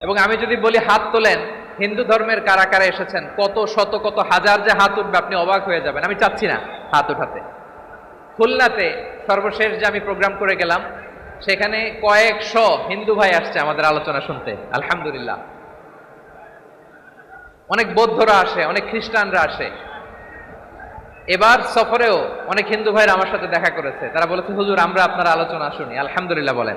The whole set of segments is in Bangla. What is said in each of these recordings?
এবং আমি যদি বলি হাত তোলেন, হিন্দু ধর্মের কারা কারা এসেছেন, কত শত কত হাজার যে হাত উঠবে আপনি অবাক হয়ে যাবেন। আমি চাচ্ছি না হাত উঠাতে। খুলনাতে সর্বশেষ যে আমি প্রোগ্রাম করে গেলাম, সেখানে কয়েকশো হিন্দু ভাই আসছে আমাদের আলোচনা শুনতে। আলহামদুলিল্লাহ। অনেক বৌদ্ধরা আসে, অনেক খ্রিস্টানরা আসে। এবার সফরেও অনেক হিন্দু ভাইরা আমার সাথে দেখা করেছে। তারা বলেছে, হুজুর, আমরা আপনার আলোচনা শুনি। আলহামদুলিল্লাহ বলেন।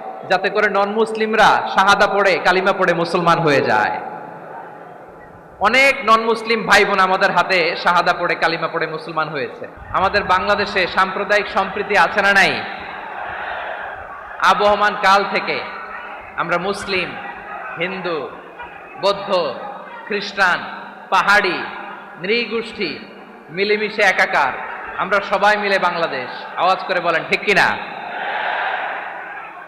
যাতে করে নন মুসলিমরা শাহাদা পড়ে, কালিমা পড়ে মুসলমান হয়ে যায়। অনেক নন মুসলিম ভাই বোন আমাদের হাতে শাহাদা পড়ে, কালিমা পড়ে মুসলমান হয়েছে। আমাদের বাংলাদেশে সাম্প্রদায়িক সম্প্রীতি আছে না নাই? আবহমান কাল থেকে আমরা মুসলিম, হিন্দু, বৌদ্ধ, খ্রিস্টান, পাহাড়ি, নৃগোষ্ঠী মিলেমিশে একাকার। আমরা সবাই মিলে বাংলাদেশ। আওয়াজ করে বলেন, ঠিক কিনা?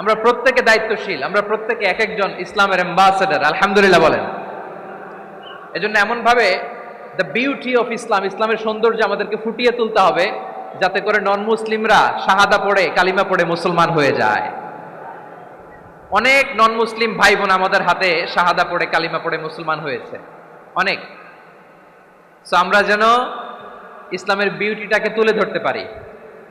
আমরা প্রত্যেকে দায়িত্বশীল, আমরা প্রত্যেকে এক একজন ইসলামের অ্যাম্বাসেডার আলহামদুলিল্লাহ বলেন। এজন্য এমনভাবে দ্য বিউটি অফ ইসলাম ইসলামের সৌন্দর্য আমাদেরকে ফুটিয়ে তুলতে হবে, যাতে করে নন মুসলিমরা শাহাদা পড়ে, কালিমা পড়ে মুসলমান হয়ে যায়। অনেক নন মুসলিম ভাই বোন আমাদের হাতে শাহাদা পড়ে, কালিমা পড়ে মুসলমান হয়েছে। অনেক। সো আমরা যেন ইসলামের বিউটিটাকে তুলে ধরতে পারি।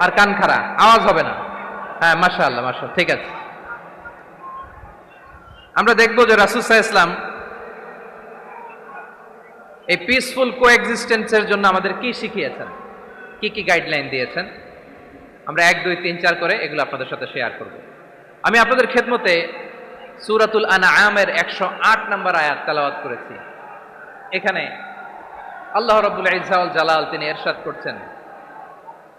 আর কান খাড়া, আওয়াজ হবে না। হ্যাঁ মাশা আল্লাহ মাশা ঠিক আছে। আমরা দেখব যে রাসুসাহ ইসলাম এই পিসফুল কো এক্সিস্টেন্সের জন্য আমাদের কি শিখিয়েছেন? কি কি গাইডলাইন দিয়েছেন? আমরা এক, দুই, তিন, চার করে এগুলো আপনাদের সাথে শেয়ার করব। আমি আপনাদের খেদমতে সুরাতুল আনআমের একশো আট নম্বর আয়াত তেলাওয়াত করেছি। এখানে আল্লাহ রব্বুল ইজাউল জালাল তিনি এরশাদ করছেন।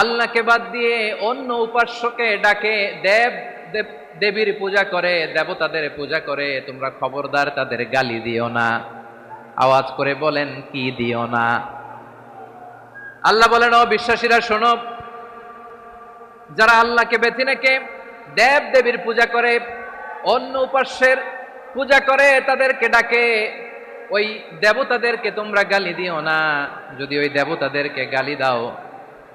আল্লাহকে বাদ দিয়ে অন্য উপাস্যকে ডাকে, দেব দেব, দেবীর পূজা করে, দেবতাদের পূজা করে, তোমরা খবরদার তাদের গালি দিও না। আওয়াজ করে বলেন, কি দিও না? আল্লাহ বলেন, ও বিশ্বাসীরা, শোনো। যারা আল্লাহকে রেখে দেব, দেবীর পূজা করে, অন্য উপাস্যের পূজা করে, তাদেরকে ডাকে, ওই দেবতাদেরকে তোমরা গালি দিও না। যদি ওই দেবতাদেরকে গালি দাও